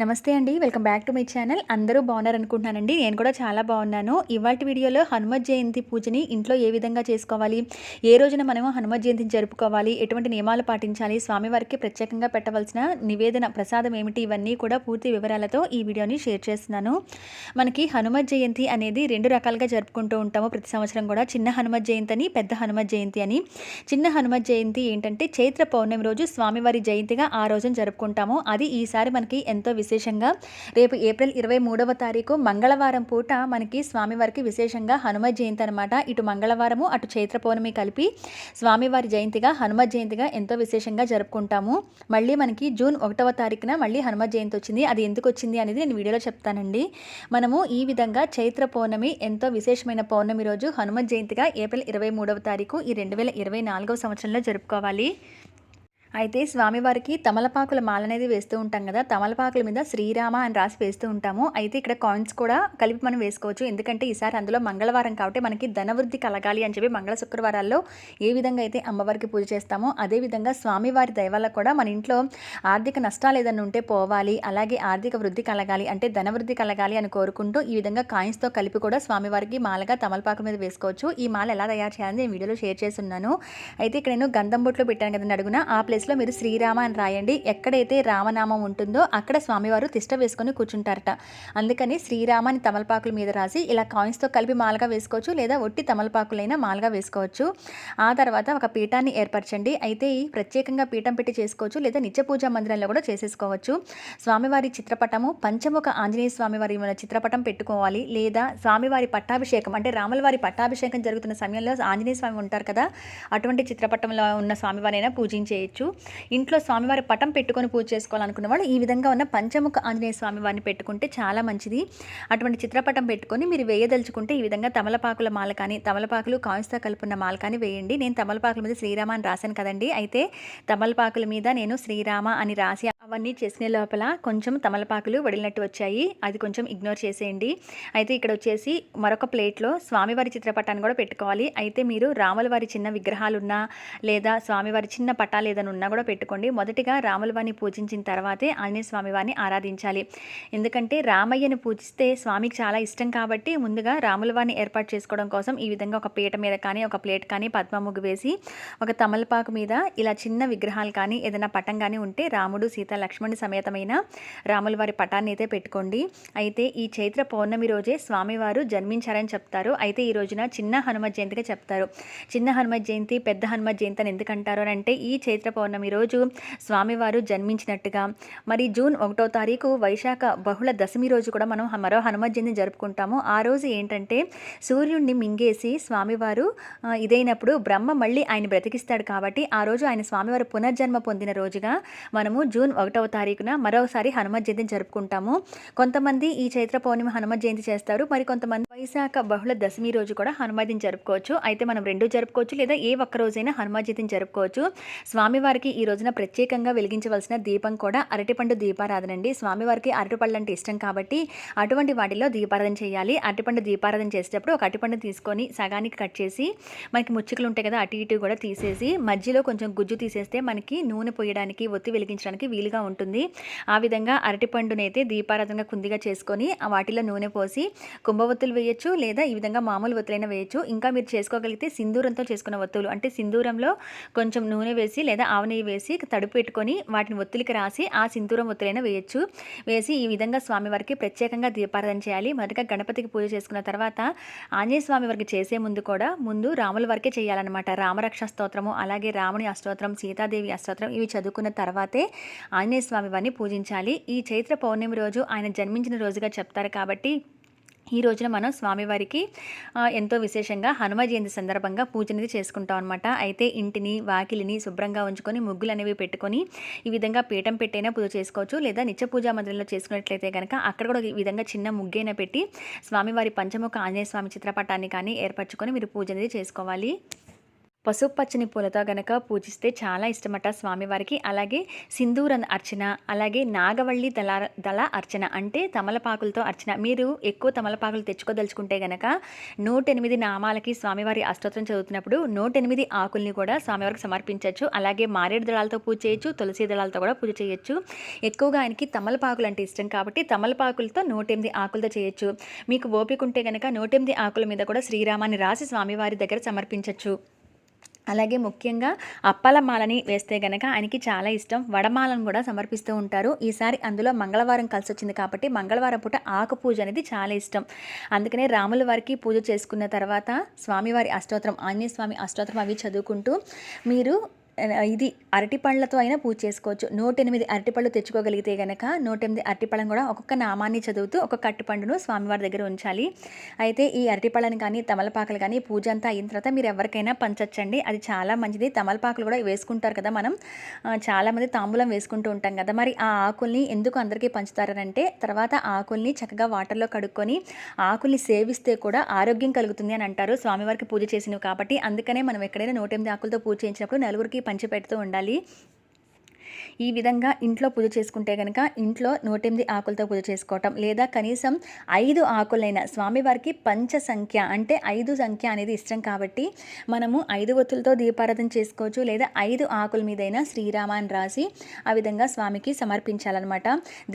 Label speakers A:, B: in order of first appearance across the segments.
A: నమస్తే అండి welcome back to my channel. అందరూ బాగున్నారు అనుకుంటున్నానండి నేను కూడా చాలా బాగున్నాను. ఇవాటి వీడియోలో హనుమత్ జయంతి పూజని ఇంట్లో ఏ విధంగా చేసుకోవాలి ఏ రోజున మనము హనుమత్ జయంతిని జరుపుకోవాలి ఎటువంటి నియమాలు పాటించాలి స్వామివారికి ప్రత్యేకంగా పెట్టవలసిన నివేదన ప్రసాదం ఏమిటి ఇవన్నీ కూడా పూర్తి వివరాలతో ఈ వీడియోని షేర్ చేస్తున్నాను. మనకి హనుమత్ జయంతి అనేది రెండు రకాలుగా జరుపుకుంటూ ఉంటాము. ప్రతి సంవత్సరం కూడా చిన్న హనుమత్ జయంతి అని పెద్ద హనుమత్ జయంతి అని. చిన్న హనుమత్ జయంతి ఏంటంటే చైత్ర పౌర్ణమి రోజు స్వామివారి జయంతిగా ఆ రోజున జరుపుకుంటాము. అది ఈసారి మనకి ఎంతో విశేషంగా రేపు ఏప్రిల్ ఇరవై మూడవ తారీఖు మంగళవారం పూట మనకి స్వామివారికి విశేషంగా హనుమ జయంతి అనమాట ఇటు మంగళవారము అటు చైత్ర పౌర్ణమి కలిపి స్వామివారి జయంతిగా హనుమ జయంతిగా ఎంతో విశేషంగా జరుపుకుంటాము. మళ్ళీ మనకి జూన్ ఒకటవ తారీఖున మళ్ళీ హనుమత్ జయంతి వచ్చింది. అది ఎందుకు వచ్చింది అనేది నేను వీడియోలో చెప్తానండి. మనము ఈ విధంగా చైత్ర పౌర్ణమి ఎంతో విశేషమైన పౌర్ణమి రోజు హనుమ జయంతిగా ఏప్రిల్ ఇరవై మూడవ తారీఖు ఈ రెండు వేల ఇరవై నాలుగవ సంవత్సరంలో జరుపుకోవాలి. అయితే స్వామివారికి తమలపాకుల మాల అనేది వేస్తూ ఉంటాం కదా తమలపాకుల మీద శ్రీరామ అని రాసి వేస్తూ ఉంటాము. అయితే ఇక్కడ కాయిన్స్ కూడా కలిపి మనం వేసుకోవచ్చు. ఎందుకంటే ఈసారి అందులో మంగళవారం కాబట్టి మనకి ధనవృద్ధి కలగాలి అని చెప్పి మంగళ శుక్రవారాల్లో ఏ విధంగా అయితే అమ్మవారికి పూజ చేస్తామో అదేవిధంగా స్వామివారి దయవల్ల కూడా మన ఇంట్లో ఆర్థిక నష్టాలు ఏదైనా ఉంటే పోవాలి అలాగే ఆర్థిక వృద్ధి కలగాలి అంటే ధనవృద్ధి కలగాలి అని కోరుకుంటూ ఈ విధంగా కాయిన్స్తో కలిపి కూడా స్వామివారికి మాలగా తమలపాకు మీద వేసుకోవచ్చు. ఈ మాల ఎలా తయారు చేయాలని నేను వీడియోలో షేర్ చేస్తున్నాను. అయితే ఇక్కడ నేను గంధం బొట్లు పెట్టాను కదండి అడుగున ఆ ప్లేస్ ప్లేస్లో మీరు శ్రీరామ అని రాయండి. ఎక్కడైతే రామనామం ఉంటుందో అక్కడ స్వామివారు తిష్ట వేసుకొని కూర్చుంటారట. అందుకని శ్రీరామ అని తమలపాకుల మీద రాసి ఇలా కాయిన్స్తో కలిపి మాలగా వేసుకోవచ్చు లేదా ఒట్టి తమలపాకులైనా మాలగా వేసుకోవచ్చు. ఆ తర్వాత ఒక పీఠాన్ని ఏర్పరచండి. అయితే ఈ ప్రత్యేకంగా పీఠం పెట్టి చేసుకోవచ్చు లేదా నిత్య పూజా మందిరంలో కూడా చేసేసుకోవచ్చు. స్వామివారి చిత్రపటము పంచముఖ ఆంజనేయ స్వామివారి చిత్రపటం పెట్టుకోవాలి లేదా స్వామివారి పట్టాభిషేకం అంటే రాములవారి పట్టాభిషేకం జరుగుతున్న సమయంలో ఆంజనేయ స్వామి ఉంటారు కదా అటువంటి చిత్రపటంలో ఉన్న స్వామివారైనా పూజించేయచ్చు. ఇంట్లో స్వామివారి పటం పెట్టుకొని పూజ చేసుకోవాలనుకున్న వాళ్ళు ఈ విధంగా ఉన్న పంచముఖ ఆంజనేయ స్వామివారిని పెట్టుకుంటే చాలా మంచిది. అటువంటి చిత్రపటం పెట్టుకొని మీరు వేయదలుచుకుంటే ఈ విధంగా తమలపాకుల మాల కానీ తమలపాకులు కాయిస్తా కలుపున్న మాల కానీ వేయండి. నేను తమలపాకుల మీద శ్రీరామ అని రాశాను కదండి. అయితే తమలపాకుల మీద నేను శ్రీరామ అని రాసి అవన్నీ చేసిన లోపల కొంచెం తమలపాకులు వడిలినట్టు వచ్చాయి. అది కొంచెం ఇగ్నోర్ చేసేయండి. అయితే ఇక్కడ వచ్చేసి మరొక ప్లేట్లో స్వామివారి చిత్రపటాన్ని కూడా పెట్టుకోవాలి. అయితే మీరు రాముల వారి చిన్న విగ్రహాలున్నా లేదా స్వామివారి చిన్న పటాలు ఏదైనా ఉన్నా కూడా పెట్టుకోండి. మొదటిగా రాముల వారిని పూజించిన తర్వాతే ఆంజనేయ స్వామి వారిని ఆరాధించాలి. ఎందుకంటే రామయ్యను పూజిస్తే స్వామికి చాలా ఇష్టం కాబట్టి ముందుగా రాముల వారిని ఏర్పాటు చేసుకోవడం కోసం ఈ విధంగా ఒక పీట మీద కానీ ఒక ప్లేట్ కానీ పద్మముగ్గు వేసి ఒక తమలపాకు మీద ఇలా చిన్న విగ్రహాలు కానీ ఏదైనా పటం కానీ ఉంటే రాముడు సీత లక్ష్మణుడి సమేతమైన రాముల వారి పటాన్ని అయితే పెట్టుకోండి. అయితే ఈ చైత్ర పౌర్ణమి రోజే స్వామివారు జన్మించారని చెప్తారు. అయితే ఈ రోజున చిన్న హనుమ జయంతిగా చెప్తారు. చిన్న హనుమ జయంతి పెద్ద హనుమ జయంతి అని ఎందుకంటారు అని అంటే ఈ చైత్ర పౌర్ణమి రోజు స్వామివారు జన్మించినట్టుగా. మరి జూన్ ఒకటో తారీఖు వైశాఖ బహుళ దశమి రోజు కూడా మనం మరో హనుమ జయంతి జరుపుకుంటాము. ఆ రోజు ఏంటంటే సూర్యుడిని మింగేసి స్వామివారు ఇదైనప్పుడు బ్రహ్మ మళ్ళీ ఆయన బ్రతికిస్తాడు కాబట్టి ఆ రోజు ఆయన స్వామివారు పునర్జన్మ పొందిన రోజుగా మనము జూన్ ఒకటవ తారీఖున మరోసారి హనుమ జయంతిని జరుపుకుంటాము. కొంతమంది ఈ చైత్ర పౌర్ణిమ హనుమ జయంతి చేస్తారు. మరి కొంతమంది వైశాఖ బహుళ దశమి రోజు కూడా హనుమతిని జరుపుకోవచ్చు. అయితే మనం రెండు జరుపుకోవచ్చు లేదా ఏ ఒక్క రోజైనా హనుమ జయంతిని జరుపుకోవచ్చు. స్వామివారికి ఈ రోజున ప్రత్యేకంగా వెలిగించవలసిన దీపం కూడా అరటిపండు దీపారాధన అండి. స్వామివారికి అరటిపళ్ళు అంటే ఇష్టం కాబట్టి అటువంటి వాటిలో దీపారాధన చేయాలి. అరటిపండు దీపారాధన చేసేటప్పుడు ఒక అరటిపండు తీసుకొని సగానికి కట్ చేసి మనకి ముచ్చుకలు ఉంటాయి కదా అటు ఇటు కూడా తీసేసి మధ్యలో కొంచెం గుజ్జు తీసేస్తే మనకి నూనె పోయడానికి ఒత్తి వెలిగించడానికి వీలుగా ఉంటుంది. ఆ విధంగా అరటిపండునైతే దీపారాధనగా కుందిగా చేసుకొని వాటిలో నూనె పోసి కుంభవత్తులు వేయచ్చు లేదా ఈ విధంగా మామూలు ఒత్తులైనా వేయచ్చు. ఇంకా మీరు చేసుకోగలిగితే సింధూరంతో చేసుకున్న ఒత్తులు అంటే సింధూరంలో కొంచెం నూనె వేసి లేదా ఆవు నెయ్యి వేసి తడుపు పెట్టుకొని వాటిని ఒత్తులకి రాసి ఆ సింధూరం ఒత్తులైనా వేయచ్చు. వేసి ఈ విధంగా స్వామివారికి ప్రత్యేకంగా దీపారాధన చేయాలి. మొదటిగా గణపతికి పూజ చేసుకున్న తర్వాత ఆంజనేయ స్వామి వారికి చేసే ముందు కూడా ముందు రాముల వరకే చేయాలన్నమాట. రామరక్ష స్తోత్రము అలాగే రాముని అష్టోత్రం సీతాదేవి అష్టోత్రం ఇవి చదువుకున్న తర్వాతే ఆంజనేయ స్వామి వారిని పూజించాలి. ఈ చైత్ర పౌర్ణమి రోజు ఆయన జన్మించిన రోజుగా చెప్తారు కాబట్టి ఈ రోజున మనం స్వామివారికి ఎంతో విశేషంగా హనుమ జయంతి సందర్భంగా పూజనది చేసుకుంటాం అనమాట అయితే ఇంటిని వాకిలిని శుభ్రంగా ఉంచుకొని ముగ్గులు అనేవి పెట్టుకొని ఈ విధంగా పీఠం పెట్టైనా పూజ చేసుకోవచ్చు. లేదా నిత్య పూజా మందిరంలో చేసుకున్నట్లయితే కనుక అక్కడ కూడా ఈ విధంగా చిన్న ముగ్గైనా పెట్టి స్వామివారి పంచముఖ ఆంజనేయ స్వామి చిత్రపటాన్ని కానీ ఏర్పరచుకొని మీరు పూజ అనేది చేసుకోవాలి. పసుపు పచ్చని పూలతో గనక పూజిస్తే చాలా ఇష్టమట స్వామివారికి. అలాగే సింధూర అర్చన అలాగే నాగవల్లి దళ దళ అర్చన అంటే తమలపాకులతో అర్చన. మీరు ఎక్కువ తమలపాకులు తెచ్చుకోదలుచుకుంటే గనక నూటెనిమిది నామాలకి స్వామివారి అష్టోత్తరం చదువుతున్నప్పుడు నూట ఎనిమిది ఆకుల్ని కూడా స్వామివారికి సమర్పించవచ్చు అలాగే మారేడు దళాలతో పూజ చేయొచ్చు తులసి దళాలతో కూడా పూజ చేయొచ్చు. ఎక్కువగా ఆయనకి తమలపాకులు అంటే ఇష్టం కాబట్టి తమలపాకులతో నూటెనిమిది ఆకులతో చేయొచ్చు. మీకు ఓపిక ఉంటే గనక నూటెనిమిది ఆకుల మీద కూడా శ్రీరామాన్ని రాసి స్వామివారి దగ్గర సమర్పించవచ్చు అలాగే ముఖ్యంగా అప్పల మాలని వేస్తే గనక ఆయనకి చాలా ఇష్టం. వడమాలను కూడా సమర్పిస్తూ ఉంటారు. ఈసారి అందులో మంగళవారం కలిసి వచ్చింది కాబట్టి మంగళవారం పూట ఆకు పూజ అనేది చాలా ఇష్టం. అందుకనే రాముల వారికి పూజ చేసుకున్న తర్వాత స్వామివారి అష్టోత్తరం ఆంజనేయ స్వామి అష్టోత్తరం అవి చదువుకుంటూ మీరు ఇది అరటిపళ్ళతో అయినా పూజ చేసుకోవచ్చు. నూట ఎనిమిది అరటిపళ్ళు తెచ్చుకోగలిగితే గనక నూట ఎనిమిది అరటిపళ్ళను కూడా ఒక్కొక్క నామాన్ని చదువుతూ ఒక్కొక్క అరటిపండును స్వామివారి దగ్గర ఉంచాలి. అయితే ఈ అరటిపళ్ళని కానీ తమలపాకులు కానీ పూజ అంతా అయిన తర్వాత మీరు ఎవరికైనా పంచచ్చండి. అది చాలా మంచిది. తమలపాకులు కూడా వేసుకుంటారు కదా మనం. చాలామంది తాంబూలం వేసుకుంటూ ఉంటాం కదా. మరి ఆ ఆకుల్ని ఎందుకు అందరికీ పంచుతారనంటే తర్వాత ఆకుల్ని చక్కగా వాటర్లో కడుక్కొని ఆకుల్ని సేవిస్తే కూడా ఆరోగ్యం కలుగుతుంది అని అంటారు. స్వామివారికి పూజ చేసినవి కాబట్టి అందుకనే మనం ఎక్కడైనా నూట ఎనిమిది ఆకులతో పూజ చేయించినప్పుడు నలుగురికి పంచిపెడుతూ ఉండాలి. ఈ విధంగా ఇంట్లో పూజ చేసుకుంటే కనుక ఇంట్లో నూటెనిమిది ఆకులతో పూజ చేసుకోవటం లేదా కనీసం ఐదు ఆకులైన స్వామివారికి పంచ సంఖ్య అంటే ఐదు సంఖ్య అనేది ఇష్టం కాబట్టి మనము ఐదు ఒత్తులతో దీపారాధన చేసుకోవచ్చు లేదా ఐదు ఆకుల మీదైనా శ్రీరామ అని రాసి ఆ విధంగా స్వామికి సమర్పించాలన్నమాట.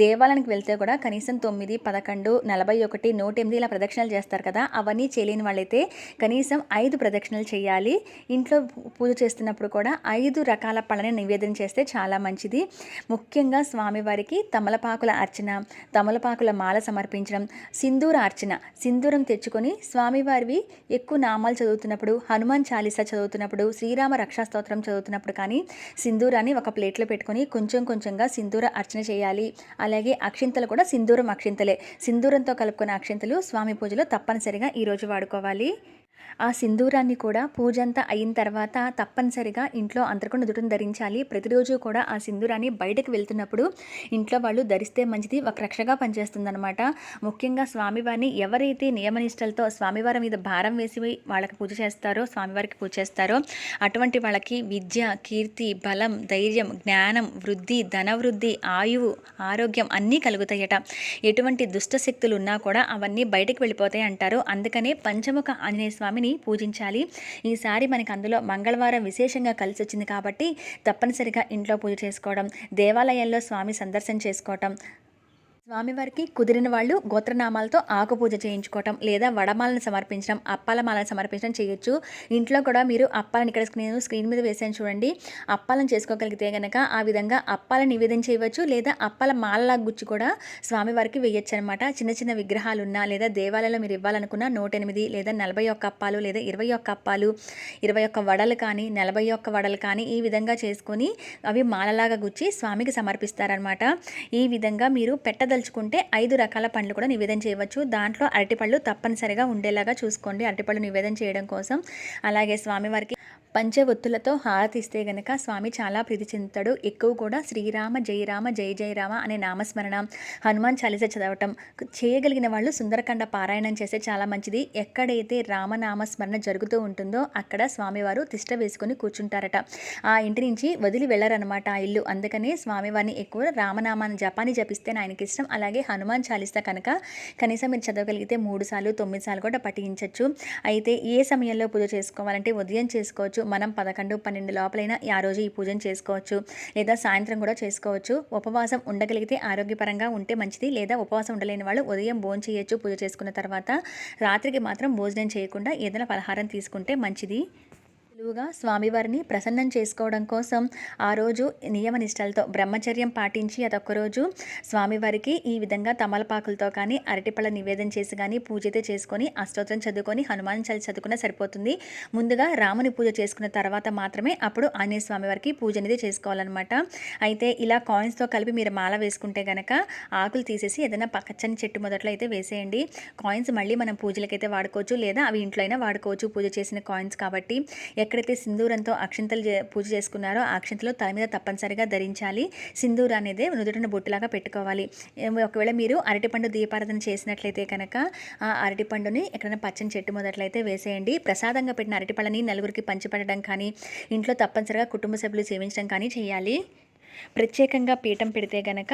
A: దేవాలయానికి వెళ్తే కూడా కనీసం తొమ్మిది పదకొండు నలభై ఒకటి నూట ఎనిమిది ఇలా ప్రదక్షిణలు చేస్తారు కదా అవన్నీ చేయలేని వాళ్ళైతే కనీసం ఐదు ప్రదక్షిణలు చేయాలి. ఇంట్లో పూజ చేస్తున్నప్పుడు కూడా ఐదు రకాల పళ్ళని నివేదన చేస్తే చాలా మంచి మంచిది. ముఖ్యంగా స్వామివారికి తమలపాకుల అర్చన తమలపాకుల మాల సమర్పించడం సింధూర అర్చన సింధూరం తెచ్చుకొని స్వామివారివి ఎక్కువ నామాలు చదువుతున్నప్పుడు హనుమాన్ చాలీసా చదువుతున్నప్పుడు శ్రీరామ రక్షాస్తోత్రం చదువుతున్నప్పుడు కానీ సింధూరాన్ని ఒక ప్లేట్లో పెట్టుకొని కొంచెం కొంచెంగా సింధూర అర్చన చేయాలి. అలాగే అక్షింతలు కూడా సింధూరం అక్షింతలే. సింధూరంతో కలుపుకున్న అక్షింతలు స్వామి పూజలో తప్పనిసరిగా ఈరోజు వాడుకోవాలి. ఆ సింధూరాన్ని కూడా పూజంతా అయిన తర్వాత తప్పనిసరిగా ఇంట్లో అందరికీ నుదుటను ధరించాలి. ప్రతిరోజు కూడా ఆ సింధూరాన్ని బయటకు వెళ్తున్నప్పుడు ఇంట్లో వాళ్ళు ధరిస్తే మంచిది ఒక రక్షగా పనిచేస్తుందన్నమాట. ముఖ్యంగా స్వామివారిని ఎవరైతే నియమనిష్టలతో స్వామివారి మీద భారం వేసి వాళ్ళకి పూజ చేస్తారో స్వామివారికి పూజ చేస్తారో అటువంటి వాళ్ళకి విద్య కీర్తి బలం ధైర్యం జ్ఞానం వృద్ధి ధనవృద్ధి ఆయువు ఆరోగ్యం అన్నీ కలుగుతాయట. ఎటువంటి దుష్ట శక్తులు ఉన్నా కూడా అవన్నీ బయటకు వెళ్ళిపోతాయి అంటారు. అందుకనే పంచముఖ ఆంజనేయ స్వామి స్వామిని పూజించాలి. ఈసారి మనకి అందులో మంగళవారం విశేషంగా కలిసి వచ్చింది కాబట్టి తప్పనిసరిగా ఇంట్లో పూజ చేసుకోవడం దేవాలయాల్లో స్వామి సందర్శన చేసుకోవటం స్వామివారికి కుదిరిన వాళ్ళు గోత్రనామాలతో ఆకు పూజ చేయించుకోవటం లేదా వడమాలను సమర్పించడం అప్పాల మాలను సమర్పించడం చేయొచ్చు. ఇంట్లో కూడా మీరు అప్పాలను ఇక్కడ నేను స్క్రీన్ మీద వేసాను చూడండి. అప్పాలను చేసుకోగలిగితే కనుక ఆ విధంగా అప్పాలను నివేదన చేయవచ్చు లేదా అప్పాల మాలలా గుచ్చి కూడా స్వామివారికి వేయచ్చు అనమాట చిన్న చిన్న విగ్రహాలు ఉన్నా లేదా దేవాలయంలో మీరు ఇవ్వాలనుకున్న నూట ఎనిమిది లేదా నలభై ఒక్క అప్పాలు లేదా ఇరవై ఒక్క అప్పాలు ఇరవై ఒక్క వడలు కానీ నలభై ఒక్క వడలు కానీ ఈ విధంగా చేసుకొని అవి మాలలాగా గుచ్చి స్వామికి సమర్పిస్తారనమాట ఈ విధంగా మీరు పెట్టద దలుచుకుంటే ఐదు రకాల పండ్లు కూడా నివేదన చేయవచ్చు. దాంట్లో అరటిపళ్ళు తప్పనిసరిగా ఉండేలాగా చూసుకోండి. అరటిపళ్ళు నివేదన చేయడం కోసం అలాగే స్వామివారికి పంచవొత్తులతో హారతిస్తే గనక స్వామి చాలా ప్రీతి చెందుతాడు. ఎక్కువ కూడా శ్రీరామ జయరామ జయ జయరామ అనే నామస్మరణ హనుమాన్ చాలీస చదవటం చేయగలిగిన వాళ్ళు సుందరకాండ పారాయణం చేస్తే చాలా మంచిది. ఎక్కడైతే రామనామస్మరణ జరుగుతూ ఉంటుందో అక్కడ స్వామివారు తిష్ట వేసుకొని కూర్చుంటారట. ఆ ఇంటి నుంచి వదిలి వెళ్ళరనమాట ఆ ఇల్లు. అందుకనే స్వామివారిని ఎక్కువ రామనామాన్ని జపాన్ని జపిస్తే ఆయనకి ఇష్టం అలాగే హనుమాన్ చాలిస్తా కనుక కనీసం మీరు చదవగలిగితే మూడు సార్లు తొమ్మిది సార్లు కూడా పఠించవచ్చు అయితే ఏ సమయంలో పూజ చేసుకోవాలంటే ఉదయం చేసుకోవచ్చు. మనం పదకొండు పన్నెండు లోపలైనా ఆ రోజు ఈ పూజను చేసుకోవచ్చు. లేదా సాయంత్రం కూడా చేసుకోవచ్చు. ఉపవాసం ఉండగలిగితే ఆరోగ్యపరంగా ఉంటే మంచిది. లేదా ఉపవాసం ఉండలేని వాళ్ళు ఉదయం భోజనం చేయొచ్చు పూజ చేసుకున్న తర్వాత రాత్రికి మాత్రం భోజనం చేయకుండా ఏదైనా పలహారం తీసుకుంటే మంచిది. సులువుగా స్వామివారిని ప్రసన్నం చేసుకోవడం కోసం ఆ రోజు నియమనిష్టలతో బ్రహ్మచర్యం పాటించి అదొక్కరోజు స్వామివారికి ఈ విధంగా తమలపాకులతో కానీ అరటిపళ్ళ నివేదన చేసి కానీ పూజ అయితే చేసుకొని అష్టోత్తరం చదువుకొని హనుమాన్ చలి చదువుకున్న సరిపోతుంది. ముందుగా రాముని పూజ చేసుకున్న తర్వాత మాత్రమే అప్పుడు ఆంజనేయ స్వామివారికి పూజ అనేది చేసుకోవాలన్నమాట. అయితే ఇలా కాయిన్స్తో కలిపి మీరు మాల వేసుకుంటే గనక ఆకులు తీసేసి ఏదైనా పచ్చని చెట్టు మొదట్లో అయితే వేసేయండి. కాయిన్స్ మళ్ళీ మనం పూజలకైతే వాడుకోవచ్చు లేదా అవి ఇంట్లో అయినా వాడుకోవచ్చు. పూజ చేసిన కాయిన్స్ కాబట్టి ఎక్కడైతే సింధూరంతో అక్షింతలు చే- పూజ చేసుకున్నారో ఆ అక్షింతలు తల మీద తప్పనిసరిగా ధరించాలి. సింధూర్ అనేది నుదుటిన బొట్టులాగా పెట్టుకోవాలి. ఒకవేళ మీరు అరటిపండు దీపారాధన చేసినట్లయితే కనుక ఆ అరటిపండుని ఎక్కడైనా పచ్చని చెట్టు మొదట్లయితే వేసేయండి. ప్రసాదంగా పెట్టిన అరటిపళ్ళని నలుగురికి పంచిపెట్టడం కానీ ఇంట్లో తప్పనిసరిగా కుటుంబ సభ్యులు సేవించడం కానీ చేయాలి. ప్రత్యేకంగా పీఠం పెడితే గనక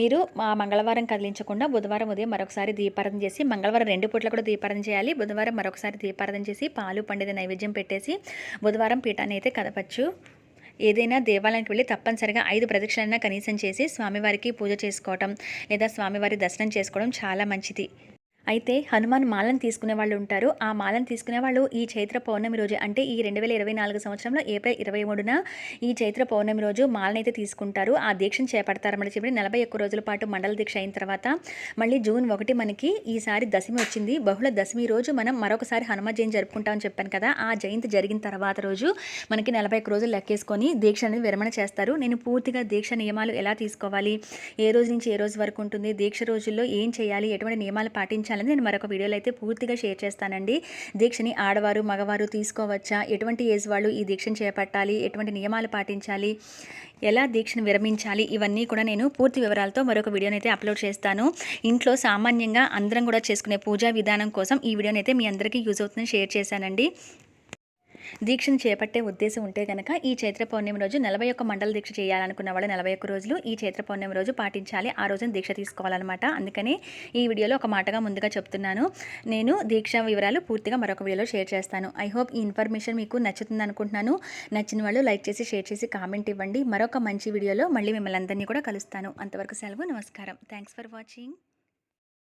A: మీరు ఆ మంగళవారం కదిలించకుండా బుధవారం ఉదయం మరొకసారి దీపారాధన చేసి మంగళవారం రెండు పూట్ల కూడా దీపారాధన చేయాలి. బుధవారం మరొకసారి దీపారాధన చేసి పాలు పండిన నైవేద్యం పెట్టేసి బుధవారం పీఠాన్ని అయితే కదపచ్చు. ఏదైనా దేవాలయానికి వెళ్ళి తప్పనిసరిగా ఐదు ప్రదక్షిణైనా కనీసం చేసి స్వామివారికి పూజ చేసుకోవటం లేదా స్వామివారి దర్శనం చేసుకోవడం చాలా మంచిది. అయితే హనుమాన్ మాలను తీసుకునే వాళ్ళు ఉంటారు. ఆ మాలను తీసుకునే వాళ్ళు ఈ చైత్ర పౌర్ణమి రోజు అంటే ఈ రెండు వేల ఇరవై నాలుగు సంవత్సరంలో ఏప్రిల్ ఇరవై మూడున ఈ చైత్ర పౌర్ణమి రోజు మాలను అయితే తీసుకుంటారు. ఆ దీక్షను చేపడతారన్నమాట చెప్పి నలభై ఒక్క రోజుల పాటు మండల దీక్ష అయిన తర్వాత మళ్ళీ జూన్ ఒకటి మనకి ఈసారి దశమి వచ్చింది. బహుళ దశమి రోజు మనం మరొకసారి హనుమ జయంతి జరుపుకుంటామని చెప్పాను కదా ఆ జయంతి జరిగిన తర్వాత రోజు మనకి నలభై ఒక్క రోజులు లెక్కేసుకొని దీక్ష అనేది విరమణ చేస్తారు. నేను పూర్తిగా దీక్ష నియమాలు ఎలా తీసుకోవాలి? ఏ రోజు నుంచి ఏ రోజు వరకు ఉంటుంది? దీక్ష రోజుల్లో ఏం చేయాలి? ఎటువంటి నియమాలు పాటించాలి? పాటించాలని నేను మరొక వీడియోలో అయితే పూర్తిగా షేర్ చేస్తానండి. దీక్షని ఆడవారు మగవారు తీసుకోవచ్చా? ఎటువంటి ఏజ్ వాళ్ళు ఈ దీక్షను చేపట్టాలి? ఎటువంటి నియమాలు పాటించాలి? ఎలా దీక్షను విరమించాలి? ఇవన్నీ కూడా నేను పూర్తి వివరాలతో మరొక వీడియోని అయితే అప్లోడ్ చేస్తాను. ఇంట్లో సామాన్యంగా అందరం కూడా చేసుకునే పూజా విధానం కోసం ఈ వీడియోని అయితే మీ అందరికీ యూజ్ అవుతుందని షేర్ చేశానండి. దీక్షను చేపట్టే ఉద్దేశం ఉంటే కనుక ఈ చైత్ర పౌర్ణమి రోజు నలభై ఒక్క మండల దీక్ష చేయాలనుకున్న వాళ్ళు నలభై ఒక్క రోజులు ఈ చైత్ర పౌర్ణమి రోజు పాటించాలి. ఆ రోజున దీక్ష తీసుకోవాలన్నమాట. అందుకని ఈ వీడియోలో ఒక మాటగా ముందుగా చెప్తున్నాను. నేను దీక్ష వివరాలు పూర్తిగా మరొక వీడియోలో షేర్ చేస్తాను. ఐ హోప్ ఈ ఇన్ఫర్మేషన్ మీకు నచ్చుతుంది అనుకుంటున్నాను. నచ్చిన వాళ్ళు లైక్ చేసి షేర్ చేసి కామెంట్ ఇవ్వండి. మరొక మంచి వీడియోలో మళ్ళీ మిమ్మల్ని అందరినీ కూడా కలుస్తాను. అంతవరకు సెలవు నమస్కారం. Thanks for watching